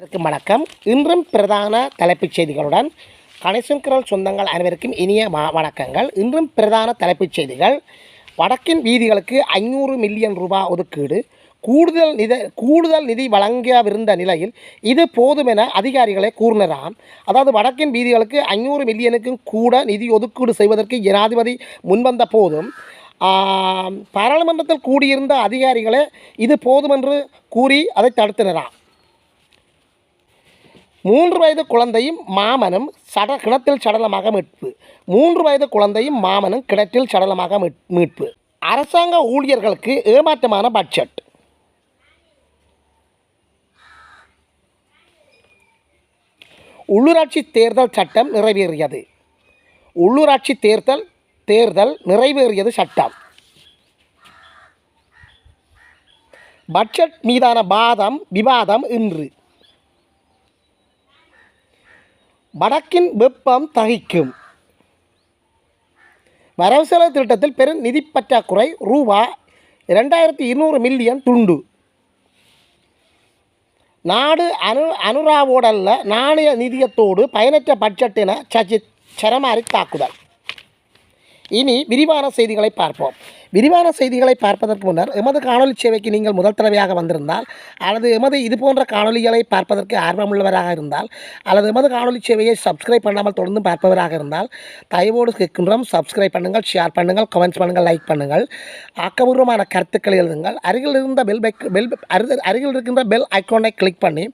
அனைவருக்கும் வணக்கம். இன்றும் பிரதான தலைப்புச் செய்திகளுடன் கணேசன் குரல் சொந்தங்கள் அனைவருக்கும் இனிய வணக்கங்கள். இன்றும் பிரதான தலைப்புச் செய்திகள். வடக்கின் வீதிகளுக்கு ஐநூறு மில்லியன் ரூபாய் ஒதுக்கீடு. கூடுதல் நிதி கூடுதல் நிதி வழங்கவிருந்த நிலையில் இது போதுமென அதிகாரிகளை அதிகாரிகளே கூறினராம். அதாவது வடக்கின் வீதிகளுக்கு ஐநூறு மில்லியனுக்கும் கூட நிதி ஒதுக்கீடு செய்வதற்கு ஜனாதிபதி முன்வந்த போதும் பாராளுமன்றத்தில் கூடியிருந்த அதிகாரிகளே இது போதுமென்று கூறி அதை தடுத்தினராம். மூன்று வயது குழந்தையும் மாமனும் சட கிணத்தில் சடலமாக மீட்பு. மூன்று வயது குழந்தையும் மாமனும் கிணற்றில் சடலமாக மீட்- மீட்பு. அரசாங்க ஊழியர்களுக்கு ஏமாற்றமான பட்ஜெட் உள்ளூராட்சி தேர்தல் சட்டம் நிறைவேறியது. உள்ளூராட்சி தேர்தல் தேர்தல் நிறைவேறியது சட்டம். பட்ஜெட் மீதான வாதம் விவாதம் இன்று. வடக்கின் வெப்பம் தகிக்கும். வரவு செலவு திட்டத்தில் பெரும் நிதி பற்றாக்குறை ரூபா இரண்டாயிரத்தி இருநூறு மில்லியன் துண்டு. நாடு அனு அனுராவோடல்ல நாணய நிதியத்தோடு பயனற்ற பட்ஜெட் என சஜித் சரமாரி தாக்குதல். இனி விரிவான செய்திகளை பார்ப்போம். விரிவான செய்திகளை பார்ப்பதற்கு முன்னர் எமது காணொலி சேவைக்கு நீங்கள் முதல் தடவையாக வந்திருந்தால் அல்லது எமது இது போன்ற காணொலிகளை பார்ப்பதற்கு ஆர்வமுள்ளவராக இருந்தால் அல்லது எமது காணொலி சேவையை சப்ஸ்கிரைப் பண்ணாமல் தொடர்ந்து பார்ப்பவராக இருந்தால் தயவோடு கேட்கின்றோம். சப்ஸ்கிரைப் பண்ணுங்கள் ஷேர் பண்ணுங்கள் கமெண்ட்ஸ் பண்ணுங்கள் லைக் பண்ணுங்கள். ஆக்கபூர்வமான கருத்துக்களை எழுதுங்கள். அருகில் இருந்த பெல் பைக் பெல் அருகில் அருகில் இருக்கின்ற பெல் ஐக்கோனை கிளிக் பண்ணி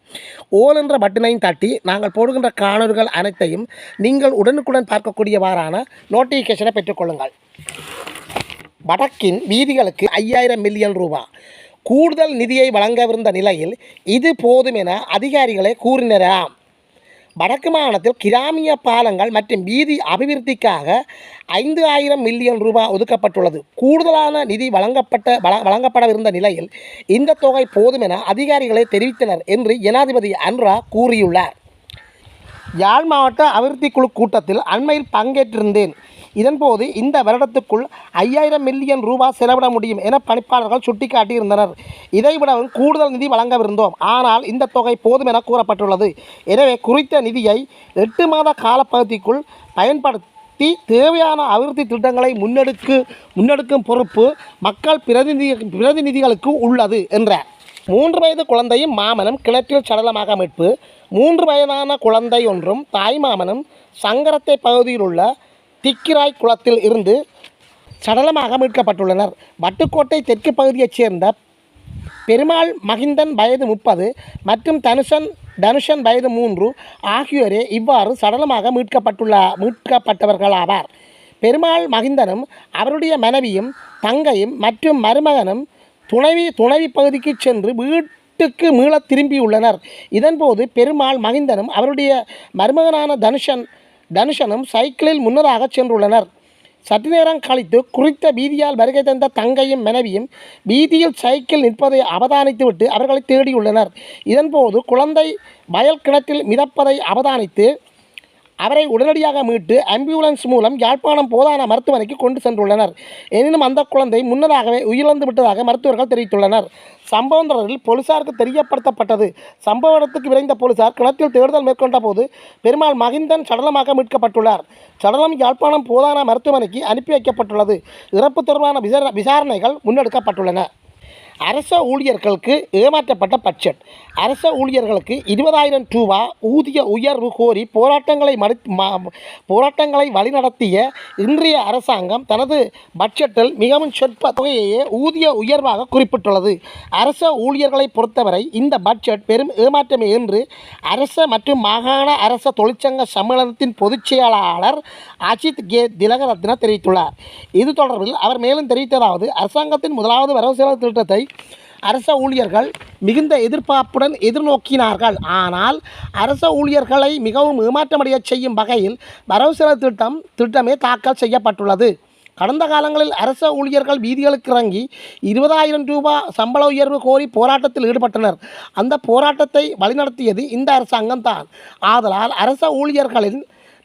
ஓல் என்ற பட்டனையும் தட்டி நாங்கள் போடுகின்ற காணொலிகள் அனைத்தையும் நீங்கள் உடனுக்குடன் பார்க்கக்கூடியவாறான நோட்டிஃபிகேஷனை பெற்றுக்கொள்ளுங்கள் வடக்கின் வீதிகளுக்கு ஐயாயிரம் மில்லியன் ரூபாய் கூடுதல் நிதியை வழங்கவிருந்த நிலையில் இது போதும் என அதிகாரிகளை கூறினராம் வடக்கு மாகாணத்தில் கிராமிய பாலங்கள் மற்றும் வீதி அபிவிருத்திக்காக ஐந்து ஆயிரம் மில்லியன் ரூபாய் ஒதுக்கப்பட்டுள்ளது. கூடுதலான நிதி வழங்கப்பட்ட வழங்கப்படவிருந்த நிலையில் இந்த தொகை போதும் என அதிகாரிகளை தெரிவித்தனர் என்று ஜனாதிபதி அன்ரா கூறியுள்ளார். யாழ் மாவட்ட அபிவிருத்தி குழு கூட்டத்தில் அண்மையில் பங்கேற்றிருந்தேன். இதன்போது இந்த வருடத்துக்குள் ஐயாயிரம் மில்லியன் ரூபாய் செலவிட முடியும் என பணிப்பாளர்கள் சுட்டிக்காட்டியிருந்தனர். இதைவிடவும் கூடுதல் நிதி வழங்கவிருந்தோம். ஆனால் இந்த தொகை போதும் என கூறப்பட்டுள்ளது. எனவே குறித்த நிதியை எட்டு மாத காலப்பகுதிக்குள் பயன்படுத்தி தேவையான அபிவிருத்தி திட்டங்களை முன்னெடுக்கு முன்னெடுக்கும் பொறுப்பு மக்கள் பிரதிநிதி பிரதிநிதிகளுக்கு உள்ளது என்றார் மூன்று வயது குழந்தையும் மாமனும் கிணற்றில் சடலமாக மீட்பு மூன்று வயதான குழந்தை ஒன்றும் தாய் மாமனும் சங்கரத்தை பகுதியில் உள்ள திக்கிராய் குளத்தில் இருந்து சடலமாக மீட்கப்பட்டுள்ளனர். வட்டுக்கோட்டை தெற்கு பகுதியைச் சேர்ந்த பெருமாள் மகிந்தன் வயது முப்பது மற்றும் தனுஷன் தனுஷன் வயது மூன்று ஆகியோரே இவ்வாறு சடலமாக மீட்கப்பட்டுள்ள மீட்கப்பட்டவர்களாவார். பெருமாள் மகிந்தனும் அவருடைய மனைவியும் தங்கையும் மற்றும் மருமகனும் துணைவி துணைவி பகுதிக்கு சென்று வீட்டுக்கு மீளத் திரும்பியுள்ளனர். இதன்போது பெருமாள் மகிந்தனும் அவருடைய மருமகனான தனுஷன் தனுஷனும் சைக்கிளில் முன்னதாக சென்றுள்ளனர். சற்று நேரம் கழித்து குறித்த வீதியால் வருகை தந்த தங்கையும் மனைவியும் வீதியில் சைக்கிள் நிற்பதை அவதானித்துவிட்டு அவர்களை தேடியுள்ளனர். இதன்போது குழந்தை வயல் கிணற்றில் மிதப்பதை அவதானித்து அவரை உடனடியாக மீட்டு ஆம்புலன்ஸ் மூலம் யாழ்ப்பாணம் போதான மருத்துவமனைக்கு கொண்டு சென்றுள்ளனர். எனினும் அந்த குழந்தை முன்னதாகவே உயிரிழந்து விட்டதாக மருத்துவர்கள் தெரிவித்துள்ளனர். சம்பவம் தொடரில் போலீசாருக்கு தெரியப்படுத்தப்பட்டது. சம்பவ இடத்துக்கு விரைந்த போலீசார் கிணற்றில் தேடுதல் மேற்கொண்ட போது பெருமாள் மகிந்தன் சடலமாக மீட்கப்பட்டுள்ளார். சடலம் யாழ்ப்பாணம் போதான மருத்துவமனைக்கு அனுப்பி வைக்கப்பட்டுள்ளது. இறப்பு தொடர்பான விசாரணைகள் முன்னெடுக்கப்பட்டுள்ளன. அரச ஊழியர்களுக்கு ஏமாற்றப்பட்ட பட்ஜெட். அரச ஊழியர்களுக்கு இருபதாயிரம் ரூபா ஊதிய உயர்வு கோரி போராட்டங்களை மறு போராட்டங்களை வழிநடத்திய இன்றைய அரசாங்கம் தனது பட்ஜெட்டில் மிகவும் சொற்ப தொகையையே ஊதிய உயர்வாக குறிப்பிட்டுள்ளது. அரச ஊழியர்களை பொறுத்தவரை இந்த பட்ஜெட் பெரும் ஏமாற்றமே என்று அரச மற்றும் மாகாண அரச தொழிற்சங்க சம்மேளனத்தின் பொதுச் செயலாளர் அஜித் கே. திலகரத்ன தெரிவித்துள்ளார். இது தொடர்பில் அவர் மேலும் தெரிவித்ததாவது அரசாங்கத்தின் முதலாவது வரவு செலவு திட்டத்தை அரச ஊழியர்கள் மிகுந்த எதிர்பார்ப்புடன் எதிர்நோக்கினார்கள். ஆனால் அரச ஊழியர்களை மிகவும் ஏமாற்றமடைய செய்யும் வகையில் வரவு செலவு திட்டம் திட்டமே தாக்கல் செய்யப்பட்டுள்ளது. கடந்த காலங்களில் அரச ஊழியர்கள் வீதிகளுக்கு இறங்கி இருபதாயிரம் ரூபாய் சம்பள உயர்வு கோரி போராட்டத்தில் ஈடுபட்டனர். அந்த போராட்டத்தை வழிநடத்தியது இந்த அரசாங்கம் தான். ஆதலால் அரச ஊழியர்களின்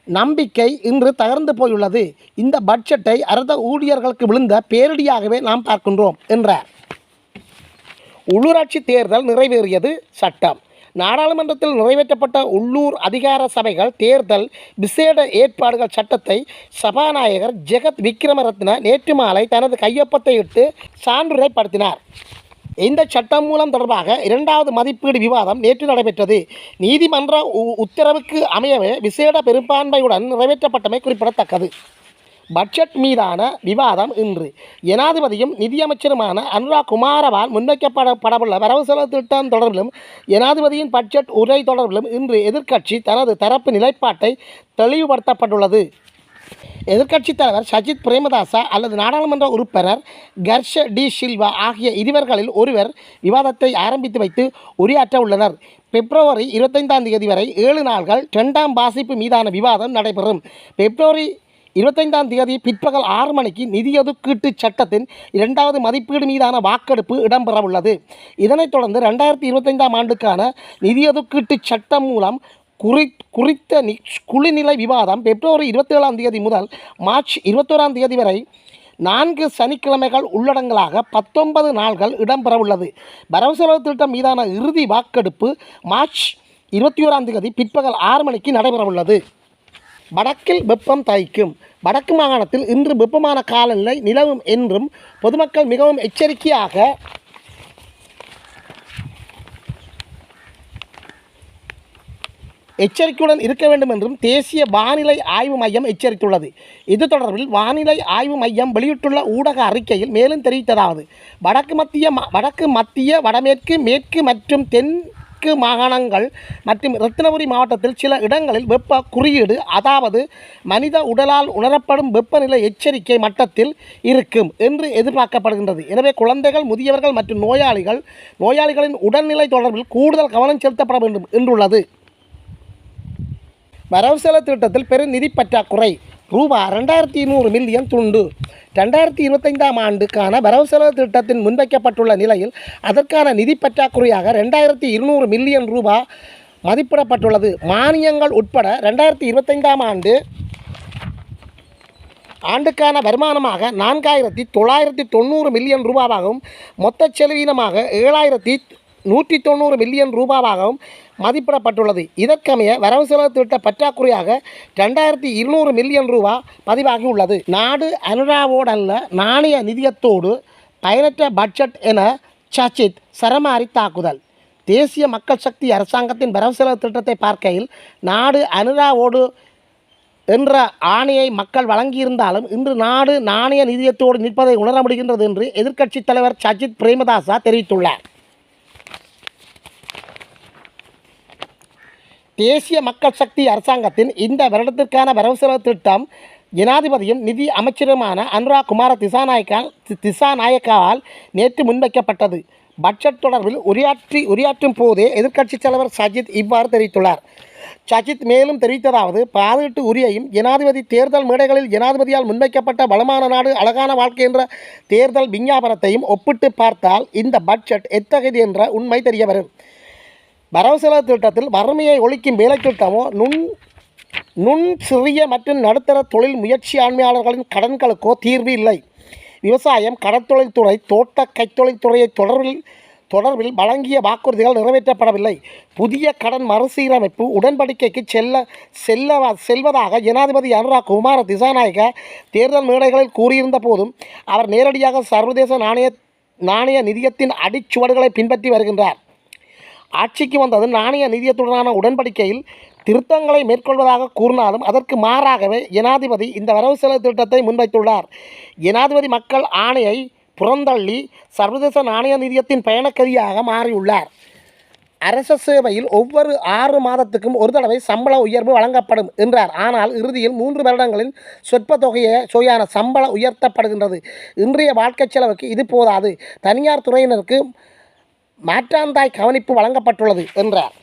நம்பிக்கை இன்று தகர்ந்து போயுள்ளது. இந்த பட்ஜெட்டை அரச ஊழியர்களுக்கு விழுந்த பேரிடியாகவே நாம் பார்க்கின்றோம் என்றார். உள்ளூராட்சி தேர்தல் நிறைவேறியது சட்டம். நாடாளுமன்றத்தில் நிறைவேற்றப்பட்ட உள்ளூர் அதிகார சபைகள் தேர்தல் விசேட ஏற்பாடுகள் சட்டத்தை சபாநாயகர் ஜெகத் விக்ரமரத்ன நேற்று மாலை தனது கையொப்பத்தை இட்டு சான்றுரைப்படுத்தினார் இந்த சட்டம் மூலம் தொடர்பாக இரண்டாவது மதிப்பீடு விவாதம் நேற்று நடைபெற்றது. நீதிமன்ற உத்தரவுக்கு அமையவே விசேட பெரும்பான்மையுடன் நிறைவேற்றப்பட்டமை குறிப்பிடத்தக்கது. பட்ஜெட் மீதான விவாதம் இன்று. ஜனாதிபதியும் நிதியமைச்சருமான அனுராக் குமாரவால் முன்வைக்கப்பட படவுள்ள வரவு செலவு திட்டம் தொடர்பிலும் ஜனாதிபதியின் பட்ஜெட் உரை தொடர்பிலும் இன்று எதிர்க்கட்சி தனது தரப்பு நிலைப்பாட்டை தெளிவுபடுத்தப்பட்டுள்ளது. எதிர்க்கட்சித் தலைவர் சஜித் பிரேமதாசா அல்லது நாடாளுமன்ற உறுப்பினர் கர்ஷ டி சில்வா ஆகிய இருவர்களில் ஒருவர் விவாதத்தை ஆரம்பித்து வைத்து உரையாற்ற உள்ளனர். பிப்ரவரி இருபத்தைந்தாம் தேதி வரை ஏழு நாள்கள் இரண்டாம் வாசிப்பு மீதான விவாதம் நடைபெறும். பிப்ரவரி இருபத்தைந்தாம் தேதி பிற்பகல் ஆறு மணிக்கு நிதியொதுக்கீட்டு சட்டத்தின் இரண்டாவது மதிப்பீடு மீதான வாக்கெடுப்பு இடம்பெறவுள்ளது. இதனைத் தொடர்ந்து ரெண்டாயிரத்தி இருபத்தைந்தாம் ஆண்டுக்கான நிதியொதுக்கீட்டு சட்டம் மூலம் குறி குறித்த நி குழுநிலை விவாதம் பிப்ரவரி இருபத்தி ஏழாம் தேதி முதல் மார்ச் இருபத்தோராம் தேதி வரை நான்கு சனிக்கிழமைகள் உள்ளடங்கலாக பத்தொன்பது நாள்கள் இடம்பெறவுள்ளது. வரவு செலவு திட்டம் மீதான இறுதி வாக்கெடுப்பு மார்ச் இருபத்தி ஓராம் தேதி பிற்பகல் ஆறு மணிக்கு நடைபெறவுள்ளது. வடக்கில் வெப்பம் தைக்கும் வடக்கு மாகாணத்தில் இன்று வெப்பமான காலநிலை நிலவும் என்றும் பொதுமக்கள் மிகவும் எச்சரிக்கையாக எச்சரிக்கையுடன் இருக்க வேண்டும் என்றும் தேசிய வானிலை ஆய்வு மையம் எச்சரித்துள்ளது. இது தொடர்பில் வானிலை ஆய்வு மையம் வெளியிட்டுள்ள ஊடக அறிக்கையில் மேலும் தெரிவித்ததாவது. வடக்கு மத்திய ம- வடக்கு மத்திய வடமேற்கு மேற்கு மற்றும் தென் தெற்கு மாகாணங்கள் மற்றும் ரத்தினபுரி மாவட்டத்தில் சில இடங்களில் வெப்ப குறியீடு அதாவது மனித உடலால் உணரப்படும் வெப்பநிலை எச்சரிக்கை மட்டத்தில் இருக்கும் என்று எதிர்பார்க்கப்படுகின்றது. எனவே குழந்தைகள் முதியவர்கள் மற்றும் நோயாளிகள் நோயாளிகளின் உடல்நிலை தொடர்பில் கூடுதல் கவனம் செலுத்தப்பட வேண்டும் என்றுள்ளது. வரவு செலவு திட்டத்தில் பெரும் நிதி பற்றாக்குறை. ரூபா ரெண்டாயிரத்தி நூறு மில்லியன் துண்டு. ரெண்டாயிரத்தி இருபத்தைந்தாம் ஆண்டுக்கான வரவு செலவு திட்டத்தின் முன்வைக்கப்பட்டுள்ள நிலையில் அதற்கான நிதி பற்றாக்குறையாக ரெண்டாயிரத்தி இருநூறு மில்லியன் ரூபாய் மதிப்பிடப்பட்டுள்ளது. மானியங்கள் உட்பட ரெண்டாயிரத்தி இருபத்தைந்தாம் ஆண்டு ஆண்டுக்கான வருமானமாக நான்காயிரத்தி தொள்ளாயிரத்தி தொண்ணூறு மில்லியன் ரூபாவாகவும் மொத்த செலவீனமாக ஏழாயிரத்தி நூற்றி தொண்ணூறு மில்லியன் ரூபாவாகவும் மதிப்பிடப்பட்டுள்ளது. இதற்கமைய வரவு செலவு திட்ட பற்றாக்குறையாக ரெண்டாயிரத்தி இருநூறு மில்லியன் ரூபா பதிவாகியுள்ளது. நாடு அனுராவோடு அல்ல நாணய நிதியத்தோடு பயனற்ற பட்ஜெட் என சச்சித் சரமாரி தாக்குதல். தேசிய மக்கள் சக்தி அரசாங்கத்தின் வரவு செலவு திட்டத்தை பார்க்கையில் நாடு அனுராவோடு என்ற ஆணையை மக்கள் வழங்கியிருந்தாலும் இன்று நாடு நாணய நிதியத்தோடு நிற்பதை உணர முடிகின்றது என்று எதிர்க்கட்சித் தலைவர் சஜித் பிரேமதாசா தெரிவித்துள்ளார். தேசிய மக்கள் சக்தி அரசாங்கத்தின் இந்த வருடத்திற்கான வரவு செலவு திட்டம் ஜனாதிபதியும் நிதி அமைச்சருமான அனுராக் குமார திசாநாயக்கால் திசாநாயக்காவால் நேற்று முன்வைக்கப்பட்டது. பட்ஜெட் தொடர்பில் உரையாற்றி உரையாற்றும் போதே எதிர்க்கட்சித் தலைவர் சஜித் இவ்வாறு தெரிவித்துள்ளார். சஜித் மேலும் தெரிவித்ததாவது பாதுகாட்டு உரியையும் ஜனாதிபதி தேர்தல் மேடைகளில் ஜனாதிபதியால் முன்வைக்கப்பட்ட வளமான நாடு அழகான வாழ்க்கை என்ற தேர்தல் விஞ்ஞாபனத்தையும் ஒப்பிட்டு பார்த்தால் இந்த பட்ஜெட் எத்தகையது என்ற உண்மை தெரியவரும். வரவு செலவு திட்டத்தில் வறுமையை ஒழிக்கும் வேலைத்திட்டமோ நுண் நுண் சிறிய மற்றும் நடுத்தர தொழில் முயற்சியாண்மையாளர்களின் கடன்களுக்கோ தீர்வு இல்லை. விவசாயம் கடற்தொழில்துறை தோட்ட கைத்தொழில்துறையை தொடர்பில் தொடர்பில் வழங்கிய வாக்குறுதிகள் நிறைவேற்றப்படவில்லை. புதிய கடன் மறுசீரமைப்பு உடன்படிக்கைக்கு செல்ல செல்ல செல்வதாக ஜனாதிபதி அனுராக் குமார திசாநாயக தேர்தல் மேடைகளில் கூறியிருந்த போதும் அவர் நேரடியாக சர்வதேச நாணய நாணய நிதியத்தின் அடிச்சுவடுகளை பின்பற்றி வருகின்றார். ஆட்சிக்கு வந்தது நாணய நிதியத்துடனான உடன்படிக்கையில் திருத்தங்களை மேற்கொள்வதாக கூறினாலும் அதற்கு மாறாகவே ஜனாதிபதி இந்த வரவு செலவு திட்டத்தை முன்வைத்துள்ளார். ஜனாதிபதி மக்கள் ஆணையை புறந்தள்ளி சர்வதேச நாணய நிதியத்தின் பயணக்கதியாக மாறியுள்ளார். அரச சேவையில் ஒவ்வொரு ஆறு மாதத்துக்கும் ஒரு தடவை சம்பள உயர்வு வழங்கப்படும் என்றார். ஆனால் இறுதியில் மூன்று வருடங்களில் சொற்ப தொகையை சுயான சம்பளம் உயர்த்தப்படுகின்றது. இன்றைய வாழ்க்கை செலவுக்கு இது போதாது. தனியார் துறையினருக்கு மாற்றாந்தாய் கவனிப்பு வழங்கப்பட்டுள்ளது என்றார்.